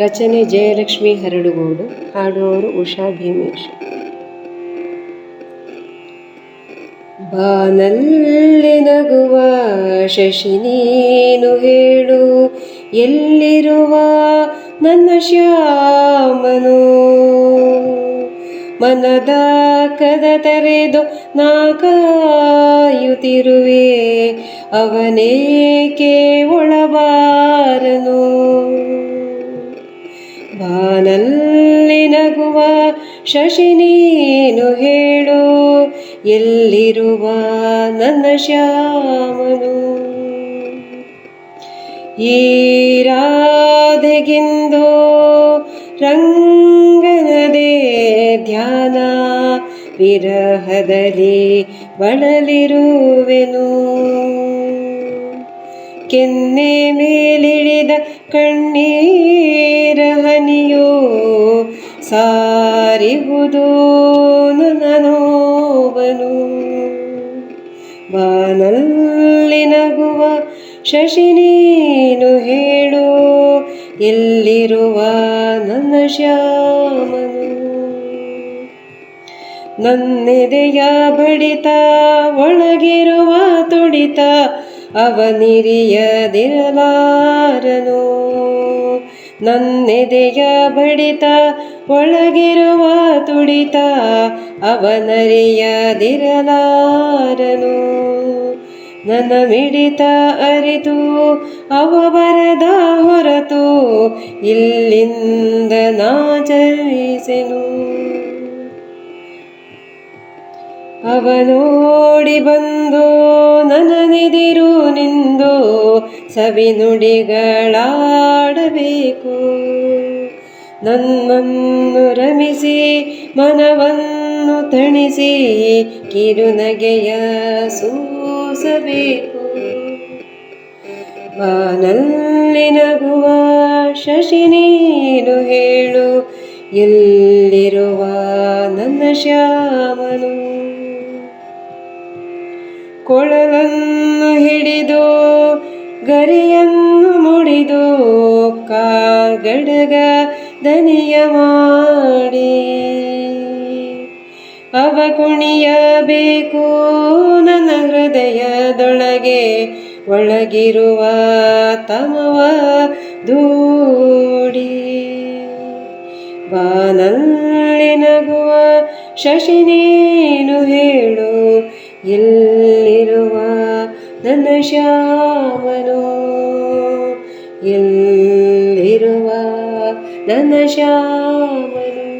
ರಚನೆ ಜಯಲಕ್ಷ್ಮಿ ಹರಡುಗೋಡು, ಹಾಡುವವರು ಉಷಾ ಭೀಮೇಶ್. ಬಾನಲ್ಲಿ ನಗುವ ಶಶಿ ನೀನು ಹೇಳು, ಎಲ್ಲಿರುವ ನನ್ನ ಶ್ಯಾಮನು? ಮನದ ಕದ ತೆರೆದು ನಾ ಕಾಯುತ್ತಿರುವೆ ಅವನೇಕೆ ಒಳಬಾರನು? ಬಾನಲ್ಲಿ ನಗುವ ಶಶಿ ನೀನು ಹೇಳು ಎಲ್ಲಿರುವ ನನ್ನ ಶ್ಯಾಮನು? ಈ ರಾಧೆಗಿಂದು ರಂಗನದೇ ಧ್ಯಾನ ವಿರಹದಲ್ಲಿ ಬಳಲಿರುವೆನು. ಕೆನ್ನೆ ಮೇಲಿಳಿದ ಕಣ್ಣೀರ ಹನಿಯೋ ಸಾರಿಹುದು ನನೋವನು. ನೋವನು ಬಾನಲ್ಲಿ ನಗುವ ಶಶಿ ನೀನು ಹೇಳು, ಎಲ್ಲಿರುವ ನನ್ನ ಶ್ಯಾಮನು? ನನ್ನೆದೆಯ ಬಡಿತ, ಒಳಗಿರುವ ತುಡಿತ ಅವನಿರಿಯದಿರಲಾರನು. ನನ್ನೆದೆಯ ಬಡಿತ ಒಳಗಿರುವ ತುಡಿತ ಅವನರಿಯದಿರಲಾರನು. ನನ್ನ ಮಿಡಿತ ಅರಿತು ಅವ ಬರದ ಹೊರತು ಇಲ್ಲಿಂದ ನಾಚರಿಸೆನು ಅವನೋಡಿ ಬಂದು ನನನೆದಿರು ನಿಂದು ಸವಿನುಡಿಗಳಾಡಬೇಕು. ನನ್ನನ್ನು ರಮಿಸಿ, ಮನವನ್ನು ತಣಿಸಿ, ಕಿರುನಗೆಯ ಸೂಸಬೇಕು. ಬಾನಲ್ಲಿ ನಗುವ ಶಶಿ ನೀನು ಹೇಳು, ಎಲ್ಲಿರುವ ನನ್ನ ಶ್ಯಾಮನು? ಕೊಳಲನ್ನು ಹಿಡಿದು, ಗರಿಯನ್ನು ಮುಡಿದು, ಕಾಗಡಗ ದನಿಯ ಮಾಡಿ. ಅವ ಕುಣಿಯಬೇಕು ನನ್ನ ಹೃದಯದೊಳಗೆ, ಒಳಗಿರುವ ತಮವ ದೂಡಿ. ಬಾನಲ್ಲಿ ನಗುವ ಶಶಿ ನೀನು ಹೇಳು ಎಲ್ಲಿರುವ ನನ್ನ ಶ್ಯಾಮನು. ಎಲ್ಲಿರುವ ನನ್ನ ಶ್ಯಾಮನು?